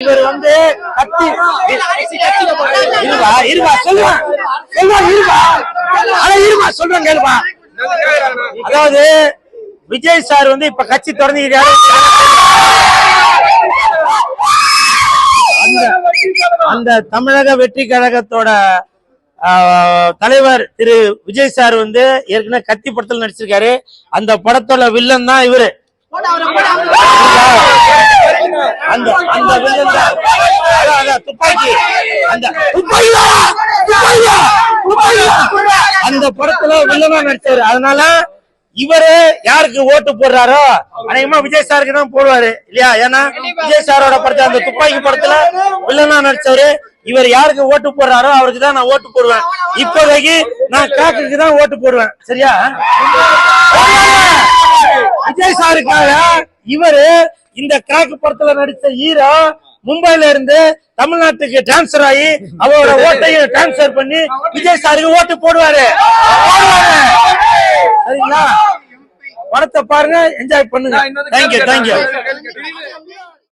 இவர் வந்து கத்தி. இருவா இருவா சொல்லுவான் இருவா. இருவா சொல்றேன் கேளுப்பா. அதாவது விஜய் சார் வந்து இப்ப கட்சி தொடங்கிக்கிறாரு அந்த அந்த தமிழக வெற்றி கழகத்தோட தலைவர் திரு விஜய் சார் வந்து ஏற்கனவே கத்தி படத்தில் நடிச்சிருக்காரு. அந்த படத்தோட வில்லன் தான் இவரு. அந்த அதான், அதான், துப்பாக்கி. அந்த துப்பாக்கியா? துப்பாக்கியா? துப்பாக்கியா? அந்த படத்துல வில்லனா நடிச்சாரு. அதனால இவரு யாருக்கு ஓட்டு போடுறாரோ அநேகமா விஜய் சாருக்கு தான் போடுவாரு இல்லையா? ஏன்னா விஜய் சாரோட படத்துல அந்த துப்பாக்கி படத்துல வில்லனா நடிச்சவரு இவர் யாருக்கு ஓட்டு போடுறாரோ அவருக்கு தான் நான் ஓட்டு போடுவேன். இப்போதைக்கு நான் காக்குக்கு தான் ஓட்டு போடுவேன். சரியா? விஜய் சாருக்காக இவரு இந்த கிராக்கு படத்துல நடித்த ஹீரோ மும்பைல இருந்து தமிழ்நாட்டுக்கு டிரான்ஸ்பர் ஆகி அவரோட ஓட்டையும் டிரான்ஸ்பர் பண்ணி விஜய் சாருக்கு ஓட்டு போடுவாரு. போடுவாரு. சரிங்களா? படத்தை பாருங்க என்ஜாய் பண்ணுங்க. Thank you thank you